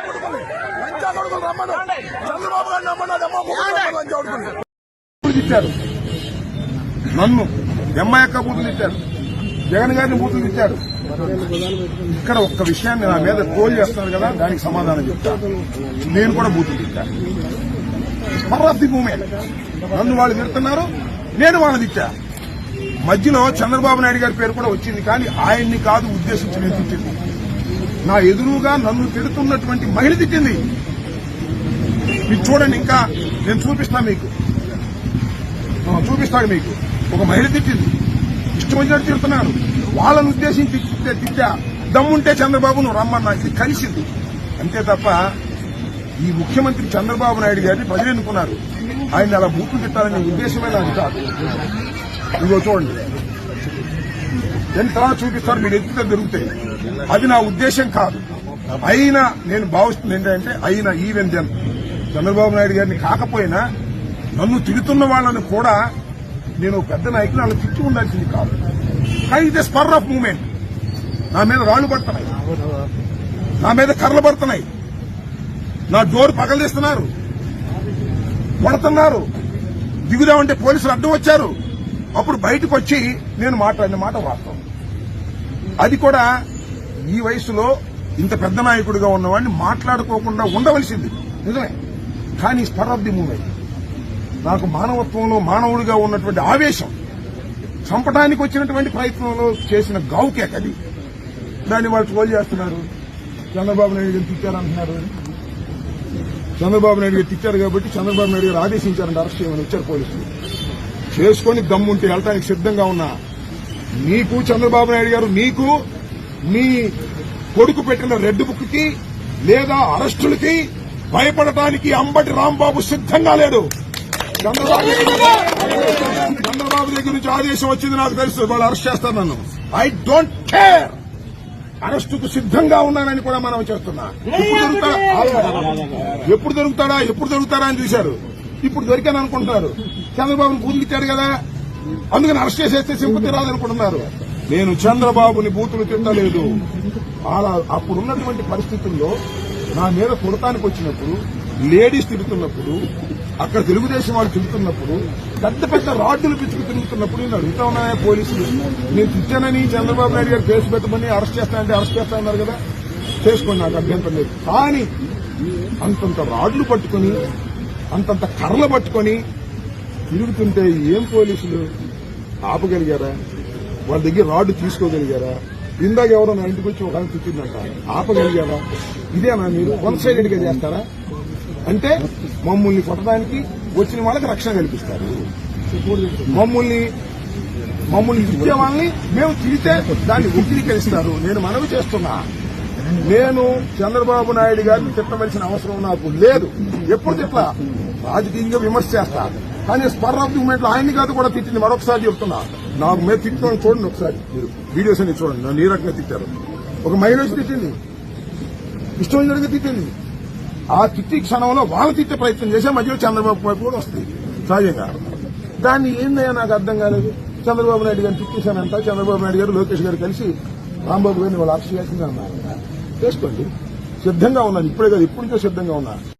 నన్ను ఎమ్మ యొక్క చంద్రబాబు గారిని బూతులు తిట్టారు నన్ను ఎమ్మాయక్క బూతులు తిట్టారు జగన్ గారిని బూతులు తిట్టారు ఇక్కడ ఒక్క విషయాన్ని నా మీద ట్రోల్ చేస్తున్నారు కదా దానికి సమాధానం చెప్తా నేను కూడా బూతులు తిట్టా పవర్ ఆఫ్ నన్ను వాళ్ళు తిడుతున్నారు నేను వాళ్ళని తిట్టా మధ్యలో చంద్రబాబు నాయుడు గారి పేరు కూడా వచ్చింది కానీ ఆయన్ని కాదు ఉద్దేశించి నేను తిట్టింది నా ఎదురుగా నన్ను తిడుతున్నటువంటి మహిళ తిట్టింది. మీరు చూడండి ఇంకా నేను చూపిస్తాను మీకు. చూపిస్తాను మీకు. ఒక మహిళ తిట్టింది. ఇష్టం వచ్చినట్టు తిడుతున్నాను వాళ్ళని ఉద్దేశించి తిట్టే తిట్టా. దమ్ముంటే చంద్రబాబు నువ్వు రమ్మన్నా. ఇది కలిసింది. అంతే తప్ప ఈ ముఖ్యమంత్రి చంద్రబాబు నాయుడు గారిని ప్రజలు ఎన్నుకున్నారు. ఆయన అలా బూట్లు తిట్టాలనే ఉద్దేశమే నాకు కాదు. ఇదిగో చూడండి. నేను తర్వాత చూపిస్తారు మీరు ఎత్తుగా దొరుకుతాయి. అది నా ఉద్దేశం కాదు. అయినా నేను భావిస్తుంది ఏంటంటే అయినా ఈవెన్ దెన్ చంద్రబాబు నాయుడు గారిని కాకపోయినా నన్ను తిడుతున్న వాళ్ళని కూడా నేను పెద్ద నాయకులు వాళ్ళు తిట్టి ఉండాల్సింది కాదు. కానీ ఇది స్పర్ ఆఫ్ మూమెంట్ నా మీద రాళ్ళు పడుతున్నాయి. నా మీద కర్రలు పడుతున్నాయి. నా డోర్ పగలదీస్తున్నారు. కొడుతున్నారు. దిగుదామంటే పోలీసులు అడ్డం వచ్చారు. అప్పుడు బయటకు వచ్చి నేను మాట్లాడిన మాట వాస్తవం. అది కూడా ఈ వయసులో ఇంత పెద్ద నాయకుడిగా ఉన్నవాడిని మాట్లాడుకోకుండా ఉండవలసింది. నిజమే. కానీ స్పర్ ఆఫ్ ది మూమెంట్. నాకు మానవత్వంలో మానవుడిగా ఉన్నటువంటి ఆవేశం చంపడానికి వచ్చినటువంటి ప్రయత్నంలో చేసిన గావుకేక్ అది. దాన్ని వాళ్ళు ట్రోల్ చేస్తున్నారు. చంద్రబాబు నాయుడు గారు తిట్టారంటున్నారు. చంద్రబాబు నాయుడు గారు తిట్టారు కాబట్టి చంద్రబాబు నాయుడు గారు ఆదేశించారంటే అరెస్ట్ చేయమని వచ్చారు పోలీసులు. చేసుకొని దమ్ముంటే వెళ్ళటానికి సిద్ధంగా ఉన్నా. నీకు చంద్రబాబు నాయుడు గారు నీకు మీ కొడుకు పెట్టిన రెడ్ బుక్కి లేదా అరెస్టులకి భయపడటానికి అంబటి రాంబాబు సిద్ధంగా లేడు. చంద్రబాబు చంద్రబాబు దగ్గర నుంచి ఆదేశం వచ్చింది నాకు తెలుసు. వాళ్ళు అరెస్ట్ చేస్తారు నన్ను. ఐ డోంట్ కేర్ అరెస్టుకు సిద్ధంగా ఉన్నానని కూడా మనం చేస్తున్నా. ఎప్పుడు దొరుకుతాడా ఎప్పుడు దొరుకుతాడా? ఎప్పుడు దొరుకుతాడా అని చూశారు. ఇప్పుడు దొరికాను అనుకుంటున్నారు. చంద్రబాబును బూతులిచ్చాడు కదా. అందుకని అరెస్ట్ చేసేస్తే సింపతి రాదనుకుంటున్నారు నేను చంద్రబాబుని బూతులు తిట్టలేదు. అలా అప్పుడున్నటువంటి పరిస్థితుల్లో నా మీద కొడతానికి వచ్చినప్పుడు లేడీస్ తిరుగుతున్నప్పుడు అక్కడ తెలుగుదేశం వాళ్ళు తిరుగుతున్నప్పుడు పెద్ద పెద్ద రాడ్డులు పిచ్చుకు తిరుగుతున్నప్పుడు నేను అడుగుతా ఉన్నాయా పోలీసులు? నేను తిట్టానని చంద్రబాబు నాయుడు గారు కేసు పెట్టమని అరెస్ట్ చేస్తానంటే అరెస్ట్ చేస్తానన్నారు కదా. చేసుకోండి నాకు అభ్యంతరం లేదు. కానీ అంతంత రాడ్లు పట్టుకుని అంతంత కర్రలు పట్టుకొని తిరుగుతుంటే ఏం పోలీసులు? ఆపగలిగారా? వాళ్ళ దగ్గర రాడ్డు తీసుకోగలిగారా? ఇందాక ఎవరో నా ఇంటికి వచ్చి ఒక ఆయన ఆపగలిగారా? ఇదేనా మీరు? వన్ సైడెడ్గా చేస్తారా? అంటే మమ్మల్ని కొట్టడానికి వచ్చిన వాళ్ళకి రక్షణ కల్పిస్తారు. మమ్మల్ని మమ్మల్ని ఇచ్చే వాళ్ళని మేము తిరిగితే దాన్ని వక్రీకరిస్తారు నేను మనవి చేస్తున్నా. నేను చంద్రబాబు నాయుడు గారిని తిట్టవలసిన అవసరం నాకు లేదు. ఎప్పుడు తిట్లా? రాజకీయంగా విమర్శ చేస్తా. కానీ స్పర్ ఆఫ్ ది మూమెంట్లో ఆయన్ని కాదు కూడా తిట్టింది. మరొకసారి చెప్తున్నా. నాకు మీద తిట్టడం చూడండి ఒకసారి మీరు. వీడియోస్ అన్ని చూడండి. నన్ను ఈ రకంగా తిట్టారు? ఒక మహిళ తిట్టింది. ఇష్టం వచ్చినట్టుగా తిట్టింది. ఆ తిట్టి క్షణంలో వాళ్ళు తిట్టే ప్రయత్నం చేసే మధ్యలో చంద్రబాబు వైపు కూడా వస్తుంది. సహజంగా. దాన్ని ఏందయ్యా నాకు అర్థం కాలేదు? చంద్రబాబు నాయుడు గారిని తిట్టేశానంట. చంద్రబాబు నాయుడు గారు లోకేష్ గారు కలిసి రాంబాబు గారిని వాళ్ళు అరెస్ట్ చేసిందన్నారు. చేసుకోండి. సిద్ధంగా ఉన్నాను. ఇప్పుడే కాదు ఇప్పటికే సిద్ధంగా ఉన్నా.